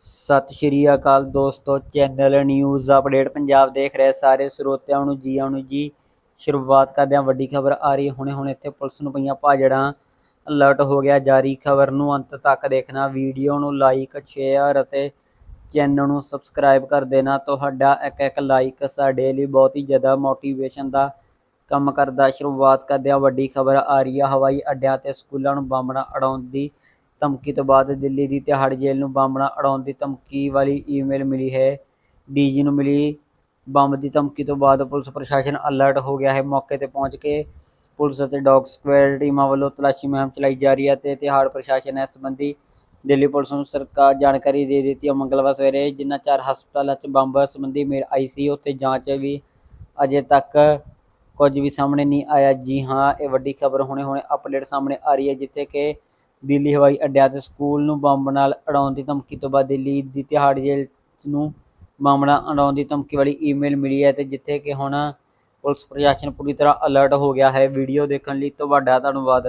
ਸਤਿ ਸ਼੍ਰੀ ਅਕਾਲ ਦੋਸਤੋ, channel news update Punjab ਦੇਖ ਰਹੇ ਸਾਰੇ ਸਰੋਤਿਆਂ ਨੂੰ ਜੀ ਆਉਣ ਨੂੰ ਜੀ। ਸ਼ੁਰੂਆਤ ਕਰਦੇ ਹਾਂ, ਵੱਡੀ ਖਬਰ ਆ ਰਹੀ ਹੁਣੇ ਹੁਣ ਇੱਥੇ ਪੁਲਿਸ ਨੂੰ ਪਈਆਂ ਭਾਜੜਾਂ। ਅਲਰਟ ਹੋ ਗਿਆ ਜਾਰੀ ਖਬਰ ਨੂੰ, ਅੰਤ ਤੱਕ ਦੇਖਣਾ। ਵੀਡੀਓ ਨੂੰ ਲਾਈਕ ਸ਼ੇਅਰ ਅਤੇ ਚੈਨਲ ਨੂੰ ਸਬਸਕ੍ਰਾਈਬ ਕਰ ਦੇਣਾ। ਤੁਹਾਡਾ ਇੱਕ ਇੱਕ ਲਾਈਕ ਸਾਡੇ ਲਈ ਬਹੁਤ ਹੀ ਜ਼ਿਆਦਾ ਮੋਟੀਵੇਸ਼ਨ ਦਾ ਕੰਮ ਕਰਦਾ। ਸ਼ੁਰੂਆਤ ਕਰਦੇ ਹਾਂ, ਵੱਡੀ ਖਬਰ ਆ ਰਹੀ ਹੈ। ਹਵਾਈ ਅੱਡਿਆਂ ਤੇ ਸਕੂਲਾਂ ਨੂੰ ਬੰਬਣਾ ਅੜਾਉਣ ਦੀ ਧਮਕੀ ਤੋਂ ਬਾਅਦ ਦਿੱਲੀ ਦੀ ਤਿਹਾੜ ਜੇਲ੍ਹ ਨੂੰ ਬੰਬ ਨਾਲ ਉਡਾਉਣ ਦੀ ਧਮਕੀ ਵਾਲੀ ਈਮੇਲ ਮਿਲੀ ਹੈ। ਡੀਜੀ ਨੂੰ ਮਿਲੀ ਬੰਬ ਦੀ ਧਮਕੀ ਤੋਂ ਬਾਅਦ ਪੁਲਿਸ ਪ੍ਰਸ਼ਾਸਨ ਅਲਰਟ ਹੋ ਗਿਆ ਹੈ। ਮੌਕੇ ਤੇ ਪਹੁੰਚ ਕੇ ਪੁਲਿਸ ਅਤੇ ਡੌਗ ਸਕੁਐਡ ਟੀਮਾਂ ਵੱਲੋਂ ਤਲਾਸ਼ੀ ਮੁਹਿੰਮ ਚਲਾਈ ਜਾ ਰਹੀ ਹੈ ਤੇ ਤਿਹਾੜ ਪ੍ਰਸ਼ਾਸਨ ਇਸ ਸੰਬੰਧੀ ਦਿੱਲੀ ਪੁਲਿਸ ਨੂੰ ਸਰਕਾਰ ਜਾਣਕਾਰੀ ਦੇ ਦਿੱਤੀ ਹੈ। ਮੰਗਲਵਾਰ ਸਵੇਰੇ ਜਿਨ੍ਹਾਂ ਚਾਰ ਹਸਪਤਾਲਾਂ 'ਚ ਬੰਬ ਸੰਬੰਧੀ ਮੇਲ ਆਈ ਸੀ, ਉੱਥੇ ਜਾਂਚ ਵੀ ਅਜੇ ਤੱਕ ਕੁਝ ਵੀ ਸਾਹਮਣੇ ਨਹੀਂ ਆਇਆ। ਜੀ ਹਾਂ, ਇਹ ਵੱਡੀ ਖਬਰ ਹੁਣੇ ਹੁਣੇ ਅਪਡੇਟ ਸਾਹਮਣੇ ਆ ਰਹੀ ਹੈ, ਜਿੱਥੇ ਕਿ ਦਿੱਲੀ, ਹਵਾਈ ਅੱਡਿਆਂ ਤੇ ਸਕੂਲ ਨੂੰ ਬੰਬ ਨਾਲ ਅੜਾਉਣ ਦੀ ਧਮਕੀ ਤੋਂ ਬਾਅਦ ਦਿੱਲੀ ਦੀ ਤਿਹਾੜ ਜੇਲ੍ਹ ਨੂੰ ਬੰਬ ਨਾਲ ਉਡਾਉਣ ਦੀ ਧਮਕੀ ਵਾਲੀ ਈਮੇਲ ਮਿਲੀ ਹੈ ਤੇ ਜਿੱਥੇ ਕਿ ਹੁਣ ਪੁਲਿਸ ਪ੍ਰਸ਼ਾਸਨ ਪੂਰੀ ਤਰ੍ਹਾਂ ਅਲਰਟ ਹੋ ਗਿਆ ਹੈ। ਵੀਡੀਓ ਦੇਖਣ ਲਈ ਤੁਹਾਡਾ ਧੰਨਵਾਦ।